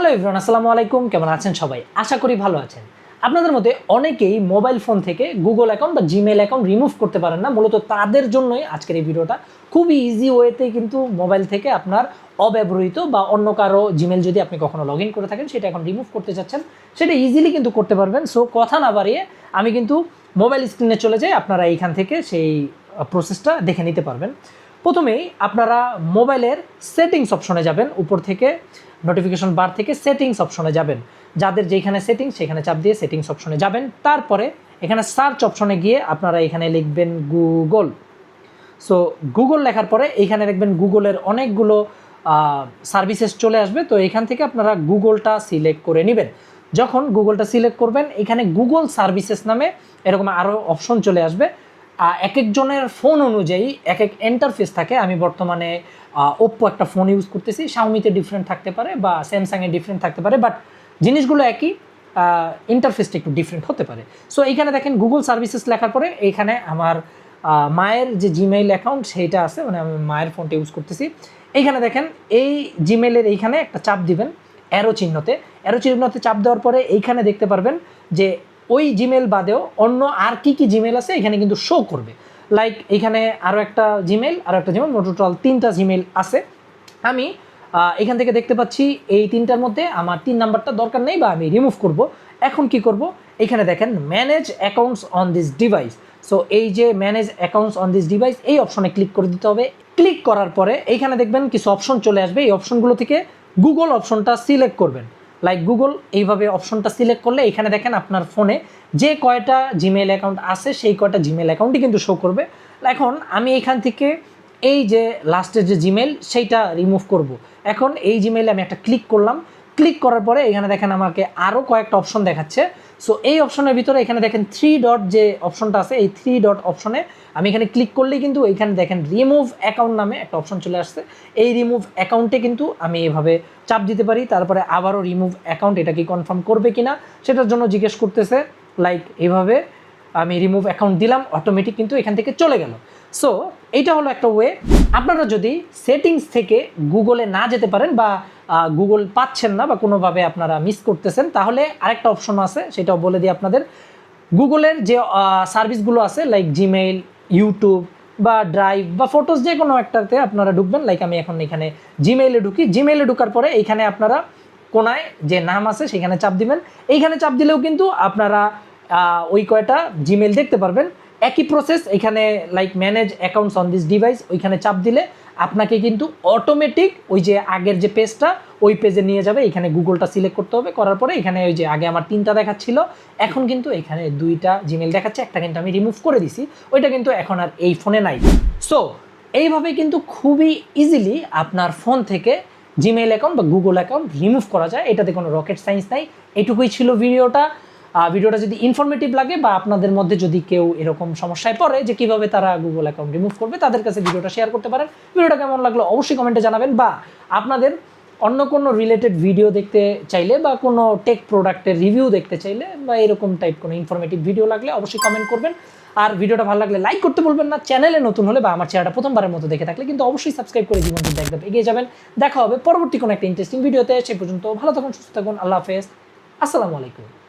Hello everyone আসসালামু আলাইকুম, কেমন আছেন সবাই? আশা করি ভালো আছেন। আপনাদের মধ্যে অনেকেই মোবাইল ফোন থেকে গুগল অ্যাকাউন্ট বা জিমেল অ্যাকাউন্ট রিমুভ করতে পারেন না। মূলত তাদের জন্যই আজকের এই ভিডিওটা। খুবই ইজি ওয়েতে কিন্তু মোবাইল থেকে আপনার অব্যবহৃত বা অন্য কারও জিমেল যদি আপনি কখনো লগ করে থাকেন, সেটা এখন রিমুভ করতে চাচ্ছেন। সেটা ইজিলি কিন্তু করতে পারবেন। সো কথা না বাড়িয়ে আমি কিন্তু মোবাইল স্ক্রিনে চলে যাই। আপনারা এইখান থেকে সেই প্রসেসটা দেখে নিতে পারবেন। প্রথমেই আপনারা মোবাইলের সেটিংস অপশনে যাবেন, উপর থেকে নোটিফিকেশন বার থেকে সেটিংস অপশনে যাবেন। যাদের যেখানে সেটিংস, সেখানে চাপ দিয়ে সেটিংস অপশনে যাবেন। তারপরে এখানে সার্চ অপশনে গিয়ে আপনারা এখানে লিখবেন গুগল সো গুগল লেখার পরে এইখানে দেখবেন গুগলের অনেকগুলো সার্ভিসেস চলে আসবে। তো এখান থেকে আপনারা গুগলটা সিলেক্ট করে নেবেন। যখন গুগলটা সিলেক্ট করবেন, এখানে গুগল সার্ভিসেস নামে এরকম আরও অপশন চলে আসবে। এক একজনের ফোন অনুযায়ী এক এক ইন্টারফেস থাকে। আমি বর্তমানে ওপ্পো একটা ফোন ইউজ করতেছি। শাওমিতে ডিফারেন্ট থাকতে পারে বা স্যামসাংয়ে ডিফারেন্ট থাকতে পারে বাট জিনিসগুলো একই ইন্টারফেসটা একটু ডিফারেন্ট হতে পারে। সো এইখানে দেখেন গুগল সার্ভিসেস লেখার পরে এইখানে আমার মায়ের যে জিমেইল অ্যাকাউন্ট সেইটা আছে মানে আমি মায়ের ফোনটা ইউজ করতেছি। এইখানে দেখেন এই জিমেইলের এইখানে একটা চাপ দিবেন অ্যারো চিহ্নতে। অ্যারো চিহ্নতে চাপ দেওয়ার পরে এইখানে দেখতে পারবেন যে ওই জিমেল বাদেও অন্য আর কি কি জিমেল আছে এখানে কিন্তু শো করবে। লাইক এখানে আরও একটা জিমেল আরও একটা জিমেল টোটাল তিনটা জিমেল আছে। আমি এখান থেকে দেখতে পাচ্ছি, এই তিনটার মধ্যে আমার তিন নাম্বারটা দরকার নেই বা আমি রিমুভ করব। এখন কি করব? এখানে দেখেন manage accounts on this device so এই যে manage accounts on this device এই অপশনে ক্লিক করে দিতে হবে। ক্লিক করার পরে, এইখানে দেখবেন কিছু অপশন চলে আসবে। এই অপশনগুলো থেকে গুগল অপশনটা সিলেক্ট করবেন। লাইক গুগল এইভাবে অপশনটা সিলেক্ট করলে এখানে দেখেন আপনার ফোনে যে কয়টা জিমেল অ্যাকাউন্ট আছে, সেই কয়টা জিমেল অ্যাকাউন্টই কিন্তু শো করবে। এখন আমি এখান থেকে এই যে লাস্টের যে জিমেল সেইটা রিমুভ করব। এখন এই জিমেলে আমি একটা ক্লিক করলাম। ক্লিক করার পরে এখানে দেখেন আমাকে আরও কয়েকটা অপশন দেখাচ্ছে। সো এই অপশনের ভিতরে এখানে দেখেন থ্রি ডট যে অপশনটা আছে, এই থ্রি ডট অপশনে আমি এখানে ক্লিক করলেই কিন্তু এখানে দেখেন রিমুভ অ্যাকাউন্ট নামে একটা অপশন চলে আসছে। এই রিমুভ অ্যাকাউন্টে কিন্তু আমি এভাবে চাপ দিতে পারি, তারপরে আবারও রিমুভ অ্যাকাউন্ট এটা কি কনফার্ম করবে কিনা সেটার জন্য জিজ্ঞেস করতেছে। লাইক এইভাবে আমি রিমুভ অ্যাকাউন্ট দিলাম অটোমেটিক কিন্তু এখান থেকে চলে গেল। সো এইটা হলো একটা ওয়ে আপনারা যদি সেটিংস থেকে গুগলে না যেতে পারেন বা গুগল পাচ্ছেন না বা কোনোভাবে আপনারা মিস করতেছেন, তাহলে আরেকটা অপশন আছে, সেটাও বলে দিই আপনাদের। গুগলের যে সার্ভিসগুলো আছে লাইক জিমেইল ইউটিউব বা ড্রাইভ বা ফটোস যে কোনো একটাতে আপনারা ঢুকবেন। লাইক আমি এখন এখানে জিমেইলে ঢুকি। জিমেইলে ঢুকার পরে এইখানে আপনারা কোনায় যে নাম আছে, সেখানে চাপ দিবেন। এইখানে চাপ দিলেও কিন্তু আপনারা ওই কয়টা জিমেল দেখতে পারবেন। একই প্রসেস এখানে like manage accounts on this device ওইখানে চাপ দিলে আপনাকে কিন্তু অটোমেটিক ওই যে আগের যে পেজটা ওই পেজে নিয়ে যাবে। এখানে গুগলটা সিলেক্ট করতে হবে, করার পরে এখানে ওই যে আগে আমার তিনটা দেখাচ্ছিল, এখন কিন্তু এখানে দুইটা জিমেল দেখাচ্ছে, একটা কিন্তু আমি রিমুভ করে দিছি, ওইটা কিন্তু এখন আর এই ফোনে নাই। সো এইভাবে কিন্তু খুবই ইজিলি আপনার ফোন থেকে জিমেল অ্যাকাউন্ট বা গুগল অ্যাকাউন্ট রিমুভ করা যায়। এটাতে কোনো রকেট সায়েন্স নাই। এটুকুই ছিল ভিডিওটা ভিডিওটা যদি ইনফরমেটিভ লাগে বা আপনাদের মধ্যে যদি কেউ এরকম সমস্যায় পড়ে যে কীভাবে তারা গুগল অ্যাকাউন্ট রিমুভ করবে, তাদের কাছে ভিডিওটা শেয়ার করতে পারেন। ভিডিওটা কেমন লাগল অবশ্যই কমেন্টে জানাবেন বা আপনাদের অন্য কোনো রিলেটেড ভিডিও দেখতে চাইলে বা কোনো টেক প্রোডাক্টের রিভিউ দেখতে চাইলে বা এরকম টাইপ কোনো ইনফরমেটিভ ভিডিও লাগলে অবশ্যই কমেন্ট করবেন। আর ভিডিওটা ভালো লাগলে লাইক করতে বলবেন না চ্যানেলে নতুন হলে বা আমার চ্যানেলটা প্রথমবারের মতো দেখে থাকলে কিন্তু অবশ্যই সাবস্ক্রাইব করে জীবন কিন্তু একদম এগিয়ে যাবেন। দেখা হবে পরবর্তী কোনো একটা ইন্টারেস্টিং ভিডিওতে সে পর্যন্ত ভালো থাকুন, সুস্থ থাকুন, আল্লাহ হাফেজ। আসসালামু আলাইকুম।